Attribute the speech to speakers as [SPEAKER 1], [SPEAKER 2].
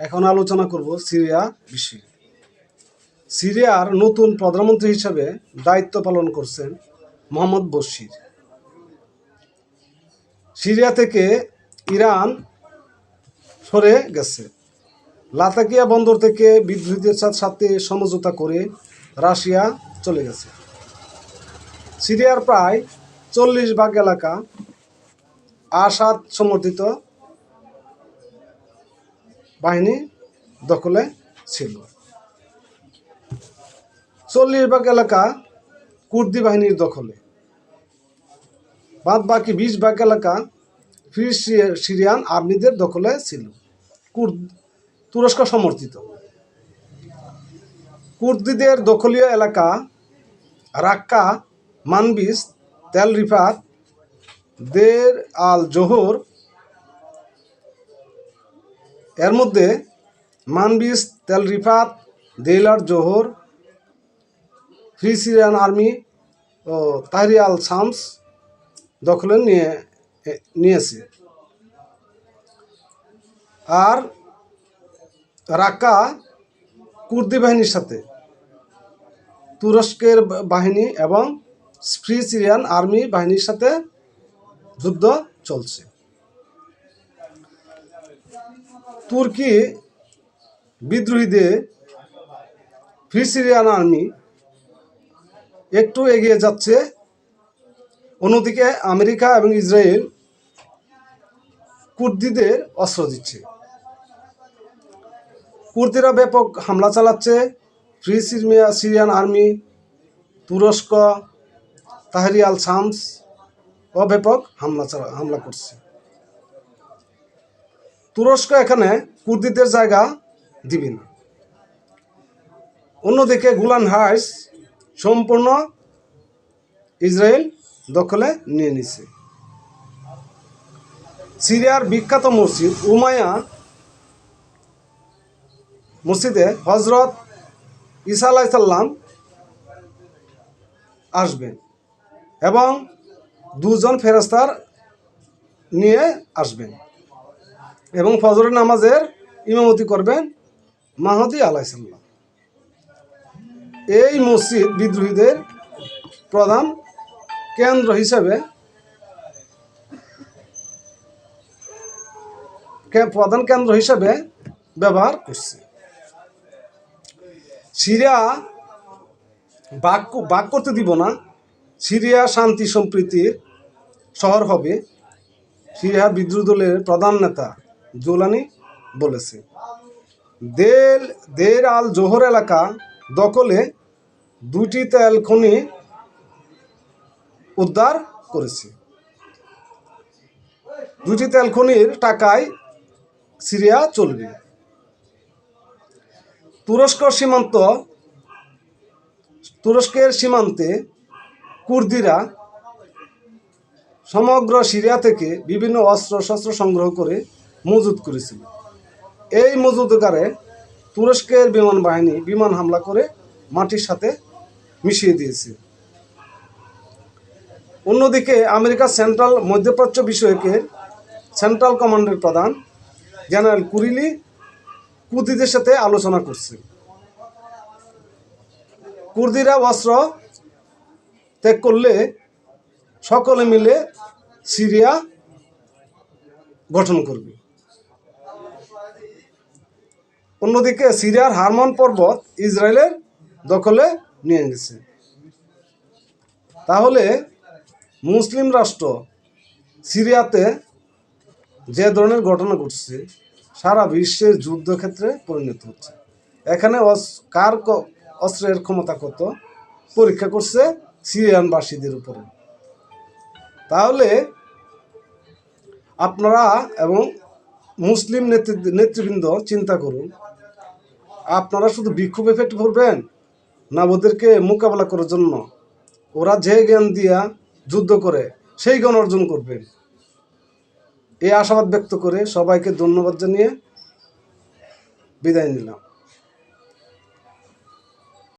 [SPEAKER 1] এখন আলোচনা করব সিরিয়া বিষয়ে। সিরিয়ার নতুন প্রধানমন্ত্রী হিসেবে দায়িত্ব পালন করছেন মোহাম্মদ বশির। সিরিয়া থেকে ইরান সরে গেছে। লাতাকিয়া বন্দর থেকে বিদ্রোহীদের সাথে সমঝোতা করে রাশিয়া চলে গেছে। সিরিয়ার প্রায় চল্লিশ ভাগ এলাকা আসাদ সমর্থিত দখলে ছিল। চল্লিশ ভাগ এলাকা কুর্দি বাহিনীর দখলে। বাদ বাকি বিশ ভাগ এলাকা ফ্রি সিরিয়ান আর্মিদের দখলে ছিল। কুর্দ তুরস্ক সমর্থিত। কুর্দিদের দখলীয় এলাকা রাক্কা মানবিস তেল রিফাত, দের আল জোহর এর মধ্যে মানবিস তেল রিফাত দেলার জোহর, ফ্রি সিরিয়ান আর্মি ও তাহরি আল শামস দখলে নিয়ে নিয়েছে। আর রাক্কা কুর্দি বাহিনীর সাথে তুরস্কের বাহিনী এবং ফ্রি সিরিয়ান আর্মি বাহিনীর সাথে যুদ্ধ চলছে। তুর্কি বিদ্রোহীদের ফ্রি সিরিয়ান আর্মি একটু এগিয়ে যাচ্ছে। অন্যদিকে আমেরিকা এবং ইসরায়েল কুর্দিদের অস্ত্র দিচ্ছে। কুর্দিরা ব্যাপক হামলা চালাচ্ছে। ফ্রি সিরিয়া সিরিয়ান আর্মি, তুরস্ক তাহরি আল শামস ও ব্যাপক হামলা হামলা করছে। তুরস্ক এখানে কুর্দিদের জায়গা দিবে না। অন্যদিকে গুলান হাইস সম্পূর্ণ ইসরায়েল দখলে নিয়ে নিছে। সিরিয়ার বিখ্যাত মসজিদ উমায়া মসজিদে হজরত ঈসা আলাইসাল্লাম আসবেন এবং দুজন ফেরস্তার নিয়ে আসবেন। এবং ফজরের নামাজের ইমামতি করবেন মাহদি আলাইসাল্লাম এই মসজিদ বিদ্রোহীদের প্রধান কেন্দ্র হিসেবে প্রধান কেন্দ্র হিসেবে ব্যবহার করছে। সিরিয়া বাক বাক করতে দিব না। সিরিয়া শান্তি সম্প্রীতির শহর হবে। সিরিয়া বিদ্রোহ দলের প্রধান নেতা জোলানি বলেছে। দেল দের আল জোহর এলাকা দখলে দুটি তেল খনি উদ্ধার করেছে। দুটি তেল খনির টাকায় সিরিয়া চলবে। তুরস্ক সীমান্ত তুরস্কের সীমান্তে কুর্দিরা সমগ্র সিরিয়া থেকে বিভিন্ন অস্ত্র শস্ত্র সংগ্রহ করে মজুত করেছিল। এই মজুদগারে তুরস্কের বিমান বাহিনী বিমান হামলা করে মাটির সাথে মিশিয়ে দিয়েছে। অন্যদিকে আমেরিকা সেন্ট্রাল মধ্যপ্রাচ্য বিষয়কের সেন্ট্রাল কমান্ডের প্রধান জেনারেল কুরিলি কুর্দিদের সাথে আলোচনা করছে। কুর্দিরা অস্ত্র ত্যাগ করলে সকলে মিলে সিরিয়া গঠন করবে। অন্যদিকে সিরিয়ার হারমন পর্বত ইসরায়েলের দখলে নিয়ে গেছে। তাহলে মুসলিম রাষ্ট্র সিরিয়াতে যে ধরনের ঘটনা ঘটছে, সারা বিশ্বের যুদ্ধক্ষেত্রে পরিণত হচ্ছে। এখানে কার অস্ত্রের ক্ষমতা কত, পরীক্ষা করছে সিরিয়ানবাসীদের উপরে। তাহলে আপনারা এবং মুসলিম নেতৃ- নেতৃবৃন্দ চিন্তা করুন আপনারা শুধু বিক্ষোভ এফেক্ট করবেন না ওদেরকে মোকাবেলা করার জন্য? ওরা যে জ্ঞান দিয়া যুদ্ধ করে, সেই জ্ঞান অর্জন করবেন এই আশাবাদ ব্যক্ত করে সবাইকে ধন্যবাদ জানিয়ে বিদায় নিলাম।